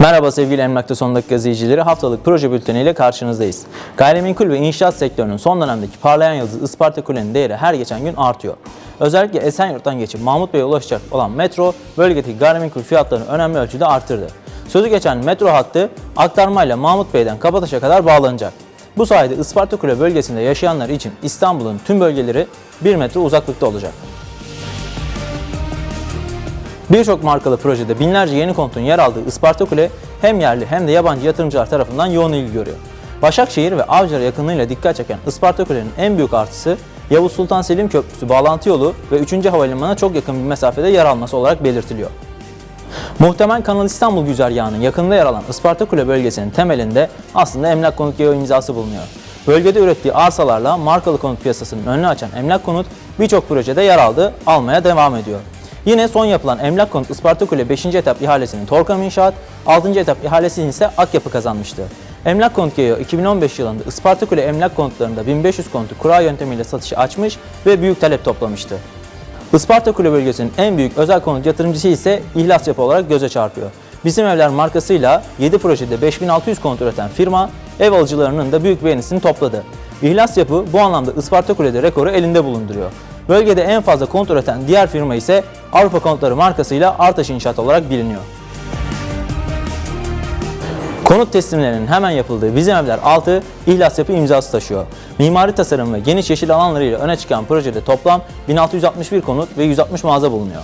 Merhaba sevgili Emlak'ta son dakika izleyicileri. Haftalık proje bülteniyle karşınızdayız. Gayrimenkul ve inşaat sektörünün son dönemdeki parlayan yıldızı Isparta Kule'nin değeri her geçen gün artıyor. Özellikle Esenyurt'tan geçip Mahmut Bey'e ulaşacak olan metro bölgedeki gayrimenkul fiyatlarını önemli ölçüde arttırdı. Sözü geçen metro hattı aktarmayla Mahmut Bey'den Kabataş'a kadar bağlanacak. Bu sayede Isparta Kule bölgesinde yaşayanlar için İstanbul'un tüm bölgeleri 1 metre uzaklıkta olacak. Birçok markalı projede binlerce yeni konutun yer aldığı Isparta Kule hem yerli hem de yabancı yatırımcılar tarafından yoğun ilgi görüyor. Başakşehir ve Avcılar yakınlığıyla dikkat çeken Isparta Kule'nin en büyük artısı Yavuz Sultan Selim Köprüsü bağlantı yolu ve 3. havalimanına çok yakın bir mesafede yer alması olarak belirtiliyor. Muhtemel Kanal İstanbul güzergahının yakınında yer alan Isparta Kule bölgesinin temelinde aslında emlak konut geyo imzası bulunuyor. Bölgede ürettiği arsalarla markalı konut piyasasının önünü açan emlak konut birçok projede yer aldı, almaya devam ediyor. Yine son yapılan emlak konut Isparta Kule 5. etap ihalesinin Torkam İnşaat, 6. etap ihalesini ise Akyapı kazanmıştı. Emlak Konut Geyo 2015 yılında Isparta Kule emlak konutlarında 1500 konutu kura yöntemiyle satışa açmış ve büyük talep toplamıştı. Isparta Kule bölgesinin en büyük özel konut yatırımcısı ise İhlas Yapı olarak göze çarpıyor. Bizim Evler markasıyla 7 projede 5600 konut üreten firma ev alıcılarının da büyük beğenisini topladı. İhlas Yapı bu anlamda Isparta Kule'de rekoru elinde bulunduruyor. Bölgede en fazla konut üreten diğer firma ise Avrupa Konutları markasıyla Artaş İnşaat olarak biliniyor. Konut teslimlerinin hemen yapıldığı Bizim Evler 6 İhlas Yapı imzası taşıyor. Mimari tasarım ve geniş yeşil alanlarıyla öne çıkan projede toplam 1661 konut ve 160 mağaza bulunuyor.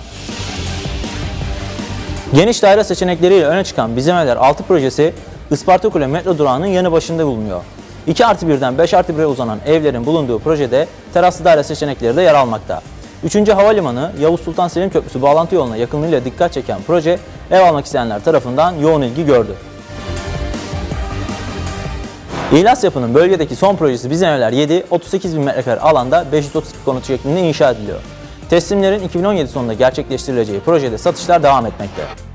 Geniş daire seçenekleriyle öne çıkan Bizim Evler 6 projesi Isparta Kule metro durağının yanı başında bulunuyor. 2 artı 1'den 5 artı 1'e uzanan evlerin bulunduğu projede teraslı daire seçenekleri de yer almakta. 3. Havalimanı Yavuz Sultan Selim Köprüsü bağlantı yoluna yakınlığıyla dikkat çeken proje ev almak isteyenler tarafından yoğun ilgi gördü. İhlas Yapı'nın bölgedeki son projesi Bizim Evler 7, 38 bin metrekare alanda 532 konut şeklinde inşa ediliyor. Teslimlerin 2017 sonunda gerçekleştirileceği projede satışlar devam etmekte.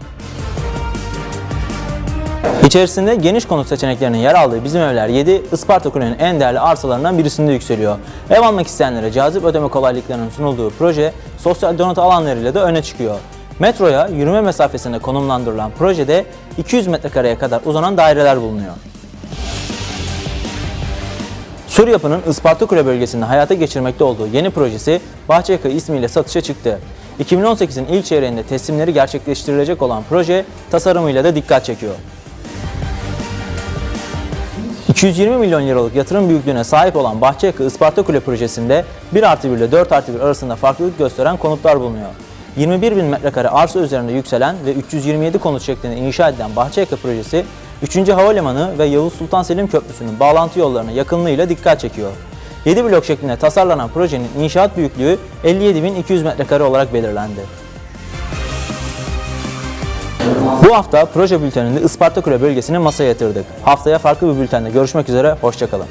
İçerisinde geniş konut seçeneklerinin yer aldığı Bizim Evler 7, Isparta Kule'nin en değerli arsalarından birisinde yükseliyor. Ev almak isteyenlere cazip ödeme kolaylıklarının sunulduğu proje, sosyal donat alanlarıyla da öne çıkıyor. Metroya yürüme mesafesine konumlandırılan projede 200 metrekareye kadar uzanan daireler bulunuyor. Sur Yapı'nın Isparta Kule bölgesinde hayata geçirmekte olduğu yeni projesi Bahçekaya ismiyle satışa çıktı. 2018'in ilk çeyreğinde teslimleri gerçekleştirilecek olan proje tasarımıyla da dikkat çekiyor. 220 milyon liralık yatırım büyüklüğüne sahip olan Bahçeyaka Isparta Kule projesinde 1 artı 1 ile 4 artı 1 arasında farklılık gösteren konutlar bulunuyor. 21 bin metrekare arsa üzerinde yükselen ve 327 konut şeklinde inşa edilen Bahçeyaka projesi 3. Havalimanı ve Yavuz Sultan Selim Köprüsü'nün bağlantı yollarına yakınlığıyla dikkat çekiyor. 7 blok şeklinde tasarlanan projenin inşaat büyüklüğü 57.200 metrekare olarak belirlendi. Bu hafta proje bülteninde Isparta Kule bölgesini masaya yatırdık. Haftaya farklı bir bültende görüşmek üzere, hoşçakalın.